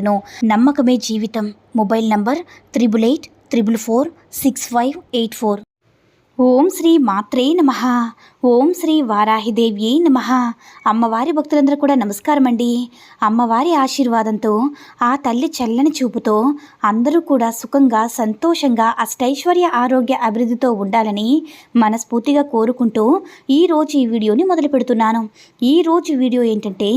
చేయబడను నమ్మకమే జీవితం. Mobile number triple eight triple four six five eight four. ఓం శ్రీ మాత్రే నమ. ఓం శ్రీ వారాహిదేవ్యే నమ. అమ్మవారి భక్తులందరూ కూడా నమస్కారం అండి. అమ్మవారి ఆశీర్వాదంతో ఆ తల్లి చల్లని చూపుతో అందరూ కూడా సుఖంగా సంతోషంగా అష్టైశ్వర్య ఆరోగ్య అభివృద్ధితో ఉండాలని మనస్ఫూర్తిగా కోరుకుంటూ ఈరోజు ఈ వీడియోని మొదలు పెడుతున్నాను ఈరోజు వీడియో ఏంటంటే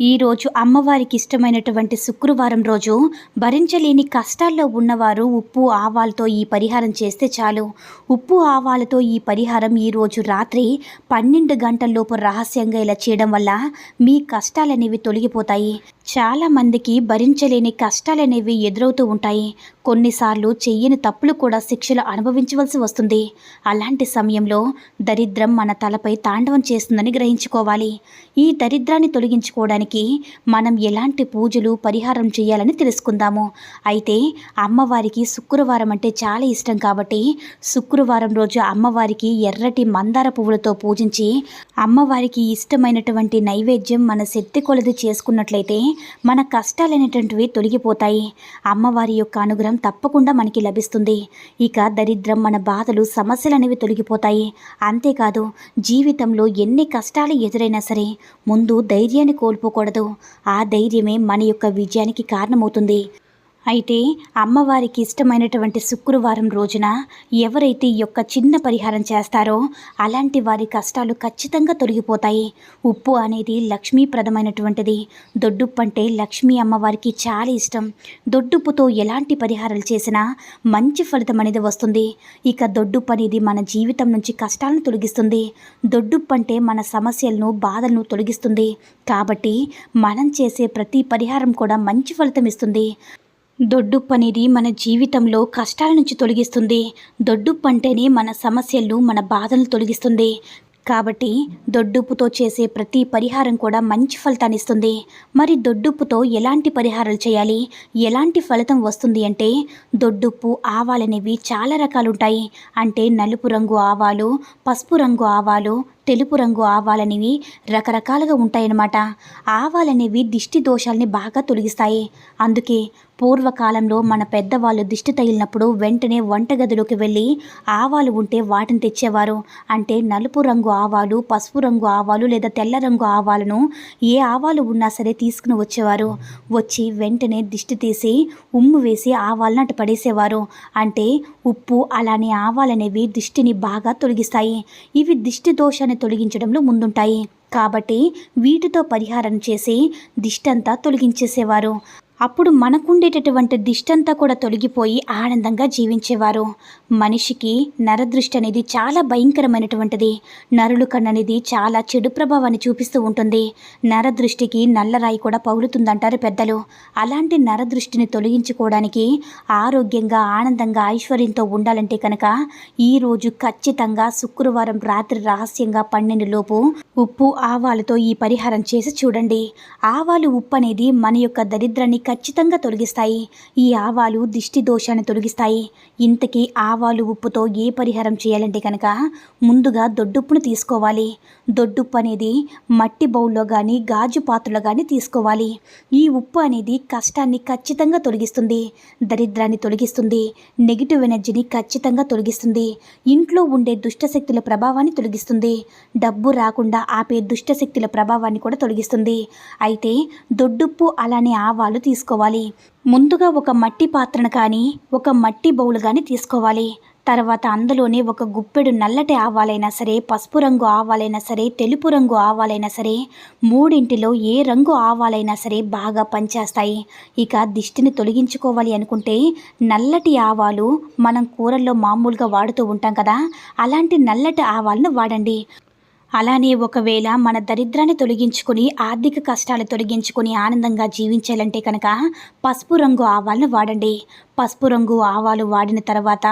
ఈరోజు అమ్మవారికి ఇష్టమైనటువంటి శుక్రవారం రోజు భరించలేని కష్టాల్లో ఉన్నవారు ఉప్పు ఆవాలతో ఈ పరిహారం చేస్తే చాలు. ఉప్పు ఆవాలతో ఈ పరిహారం ఈరోజు రాత్రి పన్నెండు గంటల్లోపు రహస్యంగా ఇలా చేయడం వల్ల మీ కష్టాలనేవి తొలగిపోతాయి. చాలా మందికి భరించలేని కష్టాలనేవి ఎదురవుతూ ఉంటాయి. కొన్నిసార్లు చెయ్యని తప్పులు కూడా శిక్షలు అనుభవించవలసి వస్తుంది. అలాంటి సమయంలో దరిద్రం మన తలపై తాండవం చేస్తుందని గ్రహించుకోవాలి. ఈ దరిద్రాన్ని తొలగించుకోవడానికి మనం ఎలాంటి పూజలు పరిహారం చేయాలని తెలుసుకుందాము. అయితే అమ్మవారికి శుక్రవారం అంటే చాలా ఇష్టం కాబట్టి శుక్రవారం రోజు అమ్మవారికి ఎర్రటి మందార పువ్వులతో పూజించి అమ్మవారికి ఇష్టమైనటువంటి నైవేద్యం మన శక్తి కొలది చేసుకున్నట్లయితే మన కష్టాలైనటువంటివి తొలగిపోతాయి. అమ్మవారి యొక్క అనుగ్రహం తప్పకుండా మనకి లభిస్తుంది. ఇక దరిద్రం మన బాధలు సమస్యలు అనేవి తొలగిపోతాయి. అంతేకాదు జీవితంలో ఎన్ని కష్టాలు ఎదురైనా సరే ముందు ధైర్యాన్ని కోల్పోకూడదు. ఆ ధైర్యమే మన యొక్క విజయానికి కారణమవుతుంది. అయితే అమ్మవారికి ఇష్టమైనటువంటి శుక్రవారం రోజున ఎవరైతే ఈ యొక్క చిన్న పరిహారం చేస్తారో అలాంటి వారి కష్టాలు ఖచ్చితంగా తొలగిపోతాయి. ఉప్పు అనేది లక్ష్మీప్రదమైనటువంటిది. దొడ్డుప్పు అంటే లక్ష్మీ అమ్మవారికి చాలా ఇష్టం. దొడ్డుప్పుతో ఎలాంటి పరిహారాలు చేసినా మంచి ఫలితం అనేది వస్తుంది. ఇక దొడ్డుప్పు అనేది మన జీవితం నుంచి కష్టాలను తొలగిస్తుంది. దొడ్డుప్పు అంటే మన సమస్యలను బాధలను తొలగిస్తుంది. కాబట్టి మనం చేసే ప్రతి పరిహారం కూడా మంచి ఫలితం ఇస్తుంది. దొడ్డుప్పు అనేది మన జీవితంలో కష్టాల నుంచి తొలగిస్తుంది. దొడ్డుప్పు అంటేనే మన సమస్యలను మన బాధలను తొలగిస్తుంది. కాబట్టి దొడ్డుప్పుతో చేసే ప్రతి పరిహారం కూడా మంచి ఫలితాన్ని ఇస్తుంది. మరి దొడ్డుప్పుతో ఎలాంటి పరిహారాలు చేయాలి? ఎలాంటి ఫలితం వస్తుంది అంటే దొడ్డుప్పు ఆవాలనేవి చాలా రకాలుంటాయి. అంటే నలుపు రంగు ఆవాలు పసుపు రంగు ఆవాలు తెలుపు రంగు ఆవాలనేవి రకరకాలుగా ఉంటాయన్నమాట. ఆవాలనేవి దిష్టి దోషాలని బాగా తొలగిస్తాయి. అందుకే పూర్వకాలంలో మన పెద్దవాళ్ళు దిష్టి తగిలినప్పుడు వెంటనే వంటగదిలోకి వెళ్ళి ఆవాలు ఉంటే వాటిని తెచ్చేవారు. అంటే నలుపు రంగు ఆవాలు పసుపు రంగు ఆవాలు లేదా తెల్ల రంగు ఆవాలను ఏ ఆవాలు ఉన్నా సరే తీసుకుని వచ్చేవారు. వచ్చి వెంటనే దిష్టి తీసి ఉమ్ము వేసి ఆవాలను అటు పడేసేవారు. అంటే ఉప్పు అలానే ఆవాలనేవి దిష్టిని బాగా తొలగిస్తాయి. ఇవి దిష్టి దోషాన్ని తొలగించడంలో ముందుంటాయి. కాబట్టి వీటితో పరిహారం చేసి దిష్టంతా తొలగించేసేవారు. అప్పుడు మనకుండేటటువంటి దిష్టంతా కూడా తొలగిపోయి ఆనందంగా జీవించేవారు. మనిషికి నరదృష్టి అనేది చాలా భయంకరమైనటువంటిది. నరులు కన్ననేది చాలా చెడు ప్రభావాన్ని చూపిస్తూ ఉంటుంది. నరదృష్టికి నల్లరాయి కూడా పగులుతుందంటారు పెద్దలు. అలాంటి నరదృష్టిని తొలగించుకోవడానికి ఆరోగ్యంగా ఆనందంగా ఐశ్వర్యంతో ఉండాలంటే కనుక ఈరోజు ఖచ్చితంగా శుక్రవారం రాత్రి రహస్యంగా పన్నెండు లోపు ఉప్పు ఆవాలతో ఈ పరిహారం చేసి చూడండి. ఆవాలు ఉప్పు అనేది మన యొక్క దరిద్రాన్ని ఖచ్చితంగా తొలగిస్తాయి. ఈ ఆవాలు దిష్టి దోషాన్ని తొలగిస్తాయి. ఇంతకీ ఆవాలు ఉప్పుతో ఏ పరిహారం చేయాలంటే కనుక ముందుగా దొడ్డుప్పును తీసుకోవాలి. దొడ్డుప్పు అనేది మట్టి బౌల్లో కానీ గాజు పాత్రలో కానీ తీసుకోవాలి. ఈ ఉప్పు అనేది కష్టాన్ని ఖచ్చితంగా తొలగిస్తుంది. దరిద్రాన్ని తొలగిస్తుంది. నెగిటివ్ ఎనర్జీని ఖచ్చితంగా తొలగిస్తుంది. ఇంట్లో ఉండే దుష్టశక్తుల ప్రభావాన్ని తొలగిస్తుంది. డబ్బు రాకుండా ఆపే దుష్టశక్తుల ప్రభావాన్ని కూడా తొలగిస్తుంది. అయితే దొడ్డుప్పు అలానే ఆవాలు తీసుకోవాలి. ముందుగా ఒక మట్టి పాత్రను కానీ ఒక మట్టి బౌల్ కానీ తీసుకోవాలి. తర్వాత అందులోనే ఒక గుప్పెడు నల్లటి ఆవాలైనా సరే పసుపు రంగు ఆవాలైనా సరే తెలుపు రంగు ఆవాలైనా సరే మూడింటిలో ఏ రంగు ఆవాలైనా సరే బాగా పనిచేస్తాయి. ఇక దిష్టిని తొలగించుకోవాలి అనుకుంటే నల్లటి ఆవాలు మనం కూరల్లో మామూలుగా వాడుతూ ఉంటాం కదా అలాంటి నల్లటి ఆవాలను వాడండి. అలానే ఒకవేళ మన దరిద్రాన్ని తొలగించుకుని ఆర్థిక కష్టాలు తొలగించుకుని ఆనందంగా జీవించాలంటే కనుక పసుపు రంగు ఆవాలను వాడండి. పసుపు రంగు ఆవాలు వాడిన తర్వాత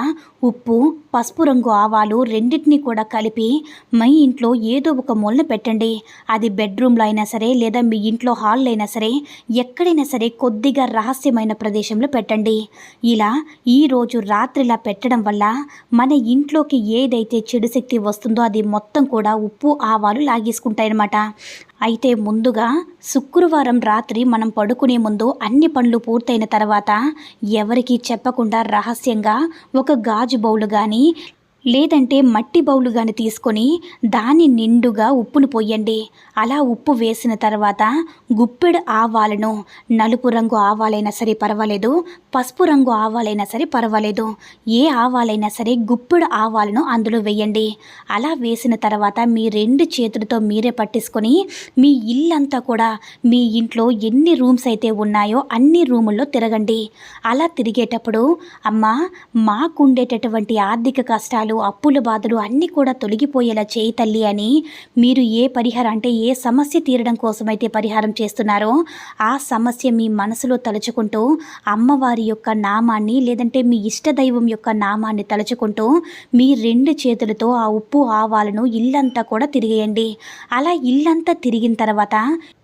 ఉప్పు పసుపు రంగు ఆవాలు రెండింటినీ కూడా కలిపి మీ ఇంట్లో ఏదో ఒక మూలన పెట్టండి. అది బెడ్రూమ్లో అయినా సరే లేదా మీ ఇంట్లో హాల్లో అయినా సరే ఎక్కడైనా సరే కొద్దిగా రహస్యమైన ప్రదేశంలో పెట్టండి. ఇలా ఈరోజు రాత్రిలా పెట్టడం వల్ల మన ఇంట్లోకి ఏదైతే చెడు శక్తి వస్తుందో అది మొత్తం కూడా ఉప్పు ఉప్పు ఆవాలు లాగేసుకుంటాయన్నమాట. అయితే ముందుగా శుక్రవారం రాత్రి మనం పడుకునే ముందు అన్ని పనులు పూర్తయిన తర్వాత ఎవరికీ చెప్పకుండా రహస్యంగా ఒక గాజు బౌలు కానీ లేదంటే మట్టి బౌలు కానీ తీసుకొని దాని నిండుగా ఉప్పును పోయండి. అలా ఉప్పు వేసిన తర్వాత గుప్పెడు ఆవాలను నలుపు రంగు ఆవాలైనా సరే పర్వాలేదు పసుపు రంగు ఆవాలైనా సరే పర్వాలేదు. ఏ ఆవాలైనా సరే గుప్పెడు ఆవాలను అందులో వేయండి. అలా వేసిన తర్వాత మీ రెండు చేతులతో మీరే పట్టేసుకొని మీ ఇల్లంతా కూడా మీ ఇంట్లో ఎన్ని రూమ్స్ అయితే ఉన్నాయో అన్ని రూముల్లో తిరగండి. అలా తిరిగేటప్పుడు అమ్మ మాకుండేటటువంటి ఆర్థిక కష్టాలు అప్పుల బాధలు అన్నీ కూడా తొలగిపోయేలా చేయి తల్లి అని మీరు ఏ పరిహారం అంటే ఏ సమస్య తీరడం కోసమైతే పరిహారం చేస్తున్నారో ఆ సమస్య మీ మనసులో తలుచుకుంటూ అమ్మవారి యొక్క నామాన్ని లేదంటే మీ ఇష్టదైవం యొక్క నామాన్ని తలుచుకుంటూ మీ రెండు చేతులతో ఆ ఉప్పు ఆవాలను ఇల్లంతా కూడా తిరిగేయండి. అలా ఇల్లంతా తిరిగిన తర్వాత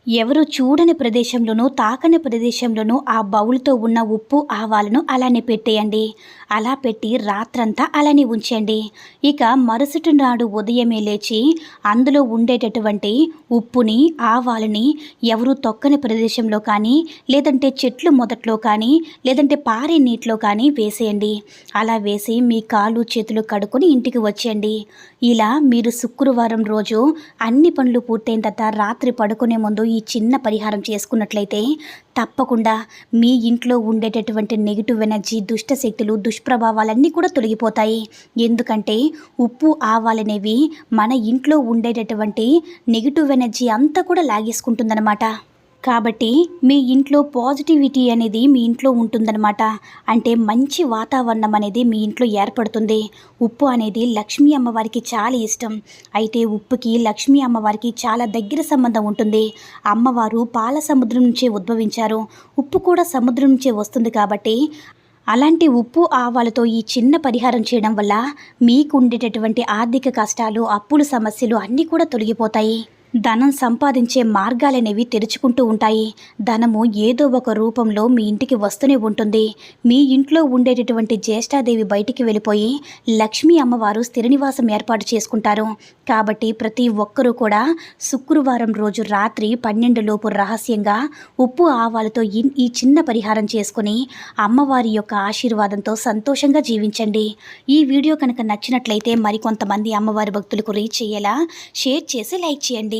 ఎవరు చూడని ప్రదేశంలోనూ తాకని ప్రదేశంలోనూ ఆ బౌల్తో ఉన్న ఉప్పు ఆవాలను అలానే పెట్టేయండి. అలా పెట్టి రాత్రంతా అలానే ఉంచండి. ఇక మరుసటి నాడు ఉదయమే లేచి అందులో ఉండేటటువంటి ఉప్పుని ఆవాలని ఎవరు తొక్కని ప్రదేశంలో కానీ లేదంటే చెట్లు మొదట్లో కానీ లేదంటే పారే నీటిలో కానీ వేసేయండి. అలా వేసి మీ కాళ్ళు చేతులు కడుక్కొని ఇంటికి వచ్చేయండి. ఇలా మీరు శుక్రవారం రోజు అన్ని పనులు పూర్తయిన తర్వాత రాత్రి పడుకునే ముందు ఈ చిన్న పరిహారం చేసుకున్నట్లయితే తప్పకుండా మీ ఇంట్లో ఉండేటటువంటి నెగిటివ్ ఎనర్జీ దుష్ట శక్తులు దుష్ప్రభావాలన్నీ కూడా తొలగిపోతాయి. ఎందుకంటే ఉప్పు ఆవాలనేవి మన ఇంట్లో ఉండేటటువంటి నెగిటివ్ ఎనర్జీ అంతా కూడా లాగేసుకుంటుందన్నమాట. కాబట్టి మీ ఇంట్లో పాజిటివిటీ అనేది మీ ఇంట్లో ఉంటుందన్నమాట. అంటే మంచి వాతావరణం అనేది మీ ఇంట్లో ఏర్పడుతుంది. ఉప్పు అనేది లక్ష్మీ అమ్మవారికి చాలా ఇష్టం. అయితే ఉప్పుకి లక్ష్మీ అమ్మవారికి చాలా దగ్గర సంబంధం ఉంటుంది. అమ్మవారు పాల సముద్రం నుంచే ఉద్భవించారు. ఉప్పు కూడా సముద్రం నుంచే వస్తుంది కాబట్టి అలాంటి ఉప్పు ఆవాలతో ఈ చిన్న పరిహారం చేయడం వల్ల మీకు ఉండేటటువంటి ఆర్థిక కష్టాలు అప్పుల సమస్యలు అన్నీ కూడా తొలగిపోతాయి. ధనం సంపాదించే మార్గాలనేవి తెరుచుకుంటూ ఉంటాయి. ధనము ఏదో ఒక రూపంలో మీ ఇంటికి వస్తూనే ఉంటుంది. మీ ఇంట్లో ఉండేటటువంటి జ్యేష్ఠాదేవి బయటికి వెళ్ళిపోయి లక్ష్మీ అమ్మవారు స్థిరనివాసం ఏర్పాటు చేసుకుంటారు. కాబట్టి ప్రతి ఒక్కరూ కూడా శుక్రవారం రోజు రాత్రి పన్నెండులోపు రహస్యంగా ఉప్పు ఆవాలతో ఈ చిన్న పరిహారం చేసుకుని అమ్మవారి యొక్క ఆశీర్వాదంతో సంతోషంగా జీవించండి. ఈ వీడియో కనుక నచ్చినట్లయితే మరికొంతమంది అమ్మవారి భక్తులకు రీచ్ అయ్యేలా షేర్ చేసి లైక్ చేయండి.